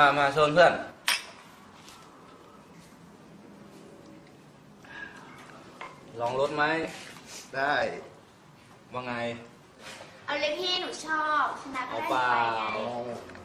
มามาโซนเพื่อนลองรถไหมได้ว่าไง เอาเลยพี่หนูชอบชนะก็เอาได้เปล่าไปไงมาอ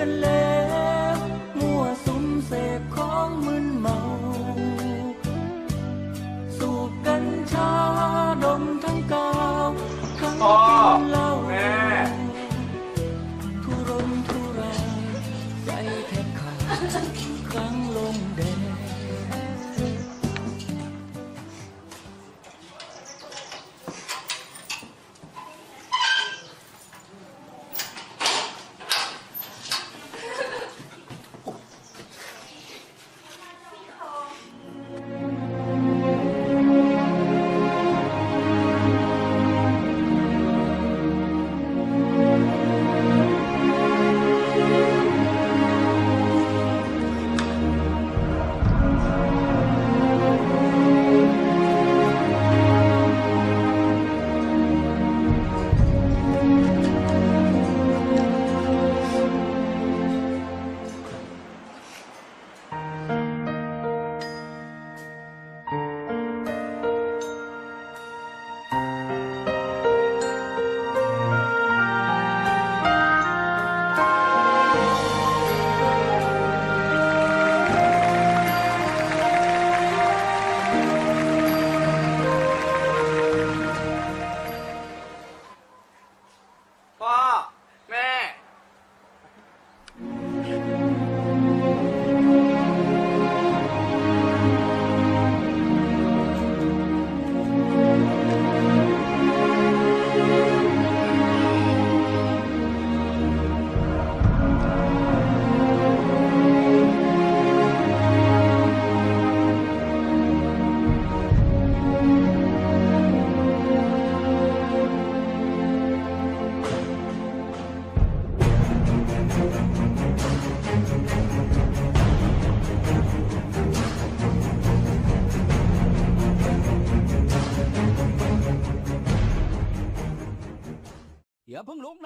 อนเลวมั่วสุมเสพของมึนเมา สูบกัญชาดมทั้งกาวทั้งกินเหล้าแม่ทุรนทุรายใจแทบขาดครั้งลงแด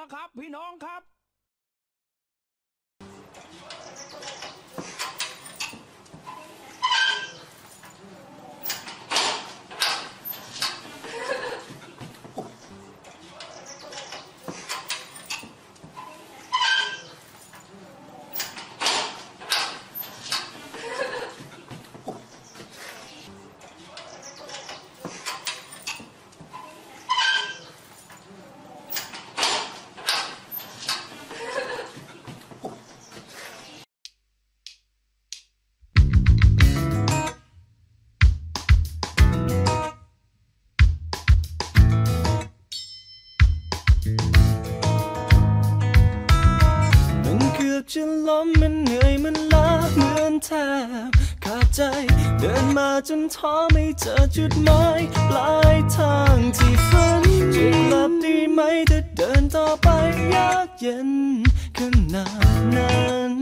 นะครับ พี่น้องครับ มมันเหนื่อยมันล้าเหมือนแทบขาดใจ เดินมาจนท้อไม่เจอจุดหมายปลายทางที่ฝันจะกลับดีไหมถ้าเดินต่อไปยากเย็นขนาดนั้น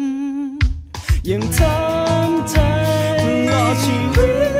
ยังทำใจตลอดชีวิต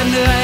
ยก้